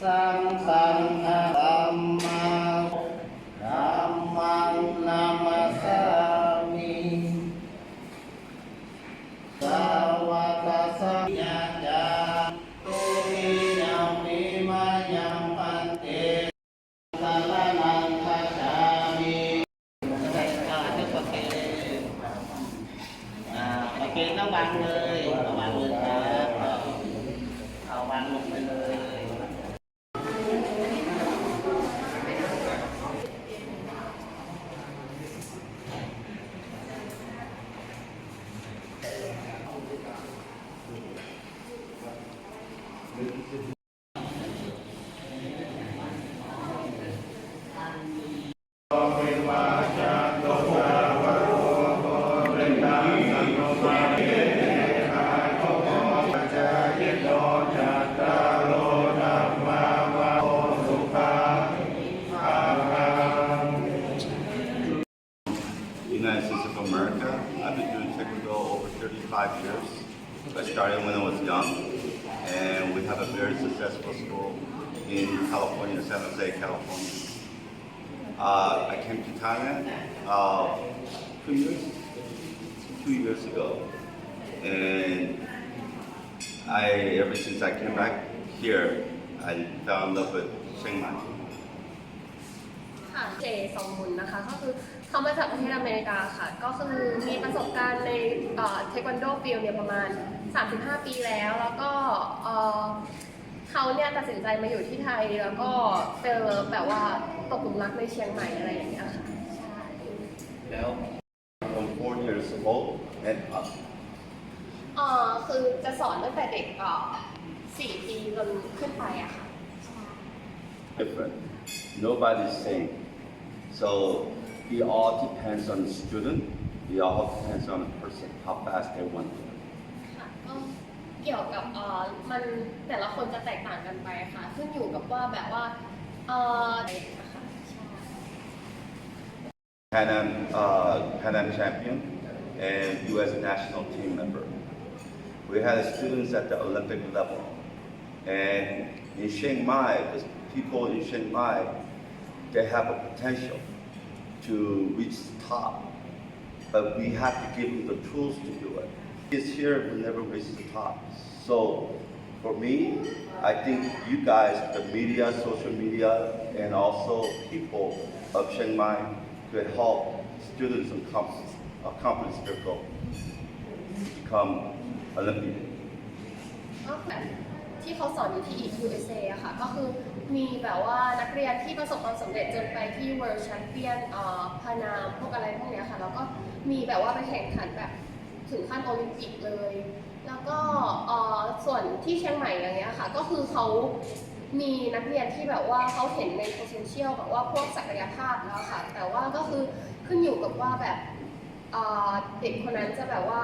sang tăng tam ma tam mang nam sa mi sa wa tu ni nam ni ma nham pan ok nó bằng rồi nó bằng bằng một mình 35 years. I started when I was young, and we have a very successful school in California, San Jose, California. Uh, I came to Thailand uh, two years, two years ago, and I ever since I came back here, I fell in love with Chiang Mai. ค่ะเจซองมุนนะคะ ก็คือ เขามาจากประเทศอเมริกาค่ะ ก็คือมีประสบการณ์ในเทควันโดฟิลเนี่ยประมาณ 35 ปีแล้ว แล้วก็เอ่อเขาเนี่ยตัดสินใจมาอยู่ที่ไทย แล้วก็เป็นแบบว่าตกหลุมรักในเชียงใหม่อะไรอย่างเงี้ยค่ะใช่ Now, from four years old and up. เอ่อคือจะสอนตั้งแต่เด็กเอ่อสี่ปีจนขึ้นไปอะค่ะ different. Nobody's same. So it all depends on the student. It all depends on the person, how fast they want to. ค่ะก็เกี่ยวกับเอ่อมันแต่ละคนจะแตกต่างกันไปค่ะ ขึ้นอยู่กับว่าแบบว่าเอ่ออะไรอย่างเงี้ยค่ะใช่ Pan Am, uh, Pan Am champion and U.S. national team member. We had students at the Olympic level. And in Chiang Mai, there's people in Chiang Mai, they have a potential to reach the top, but we have to give him the tools to do it. He's here will never reach the top. So for me, I think you guys, the media, social media, and also people of Chiang Mai could help students accomplish, accomplish their goal, become Olympian. Okay. ที่เขาสอนอยู่ที่ USA อะค่ะ ก็คือมีแบบว่านักเรียนที่ประสบความสำเร็จจนไปที่ World Champion เอ่อพานามพวกอะไรพวกเนี้ยค่ะ แล้วก็มีแบบว่าไปแข่งขันแบบถึงขั้นโอลิมปิกเลย แล้วก็เอ่อส่วนที่เชียงใหม่อย่างเงี้ยค่ะ ก็คือเขามีนักเรียนที่แบบว่าเขาเห็นใน potential แบบว่าพวกศักยภาพแล้วค่ะ แต่ว่าก็คือขึ้นอยู่กับว่าแบบเอ่อเด็กคนนั้นจะแบบว่า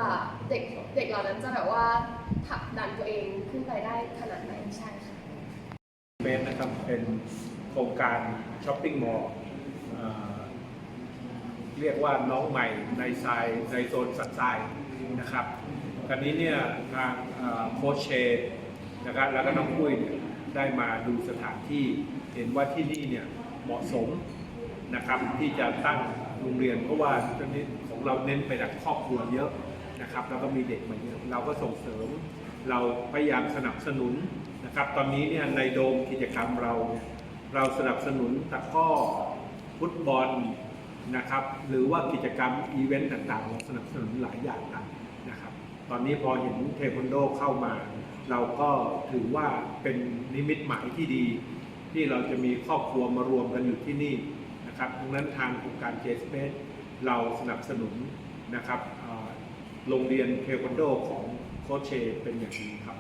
เด็กเด็กเหล่านั้นจะแบบว่าผลักดันตัวเองขึ้นไปได้ขนาด เฟสนะครับเป็นโครงการช้อปปิ้งมอลล์เรียกว่าน้องใหม่ในทรายในโซนสันทรายนะครับคราวนี้เนี่ยทางโคชเชนะครับแล้วก็น้องปุ้ยเนี่ยได้มาดูสถานที่เห็นว่าที่นี่เนี่ยเหมาะสมนะครับที่จะตั้งโรงเรียนเพราะว่าตอนนี้ของเราเน้นไปจากครอบครัวเยอะนะครับแล้วก็มีเด็กมาเยอะเราก็ส่งเสริม เราพยายามสนับสนุนนะครับ ตอนนี้เนี่ยในโดมกิจกรรมเราเนี่ยเราสนับสนุนตะก้อฟุตบอลนะครับ หรือว่ากิจกรรมอีเวนต์ต่างๆเราสนับสนุนหลายอย่างนะครับ ตอนนี้พอเห็นเทควันโดเข้ามา เราก็ถือว่าเป็นนิมิตหมายที่ดี ที่เราจะมีครอบครัวมารวมกันอยู่ที่นี่นะครับดังนั้นทางโครงการเจสเปสเราสนับสนุนนะครับโรงเรียนเทควันโดของ คชเชเป็นอย่างดีครับ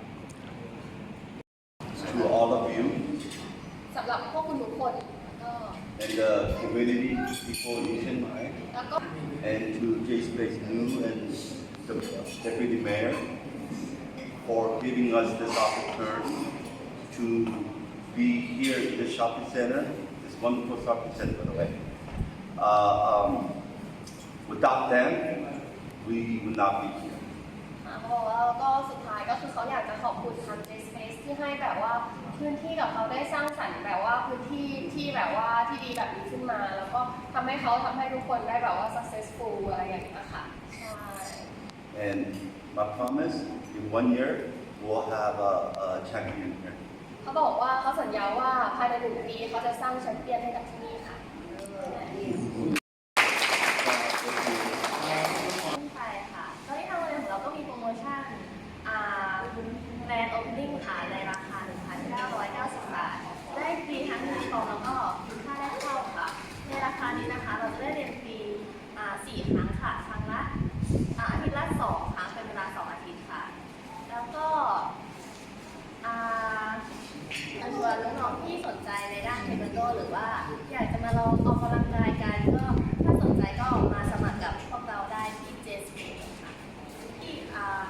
To all of you สำหรับพวกคุณทุกคนก็ and the community people in Chiang Mai, แล้วก็ and to J Space New and the deputy mayor for giving us this opportunity to be here in the shopping center, this wonderful shopping center, by the way. Uh, um, without them, we would not be here. ค่ะเขาบอกว่าก็สุดท้ายก็คือเขาอยากจะขอบคุณทาง J Space ที่ให้แบบว่าพื้นที่กับเขาได้สร้างสรรค์แบบว่าพื้นที่ที่แบบว่าที่ดีแบบนี้ขึ้นมา แล้วก็ทำให้เขาทำให้ทุกคนได้แบบว่า successful อะไรอย่างเงี้ยค่ะใช่ And my promise, in one year, we'll have a, a champion here. เขาบอกว่าเขาสัญญาว่าภายในหนึ่งปีเขาจะสร้างแชมเปี้ยนให้กับที่นี่ค่ะ ขึ้นไปค่ะตอนนี้ทางโรงเรียนของเราก็มีโปรโมชั่นอ่าแบรนด์โอเพนนิ่งค่ะในราคา 1,990 บาท ได้ฟรีทั้งยูนิฟอร์มแล้วก็ค่าแรกเข้าค่ะ ในราคานี้นะคะ เราจะได้เรียนฟรีอ่า4ครั้งค่ะ ครั้งละอ่าอาทิตย์ละ2ครั้งเป็นเวลา 2 อาทิตย์ค่ะ แล้วก็อ่าช วนน้องๆที่สนใจในด้านเทควันโดหรือว่าอยากจะมาลองออกกำลังกายกันก็ถ้าสนใจก็มาสมัครกับพวกเราได้ที่เจสค่ะที่อ่า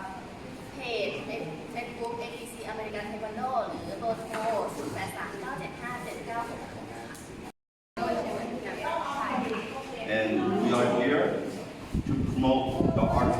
เพจเฟซบุ๊ก APC American Taekwondo หรือเบอร์โทร0 8 3 9 7 5 7 9 6 6 And we are here to promote the art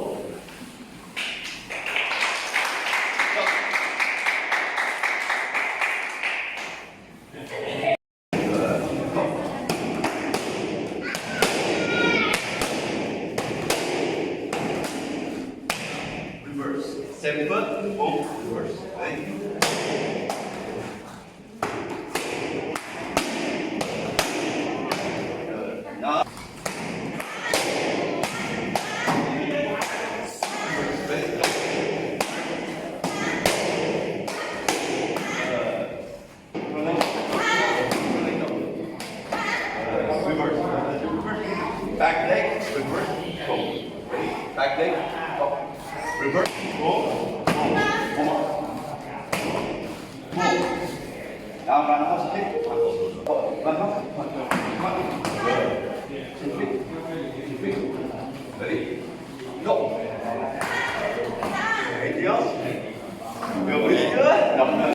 Now run across the Run Ready? Go! Anything else? Go,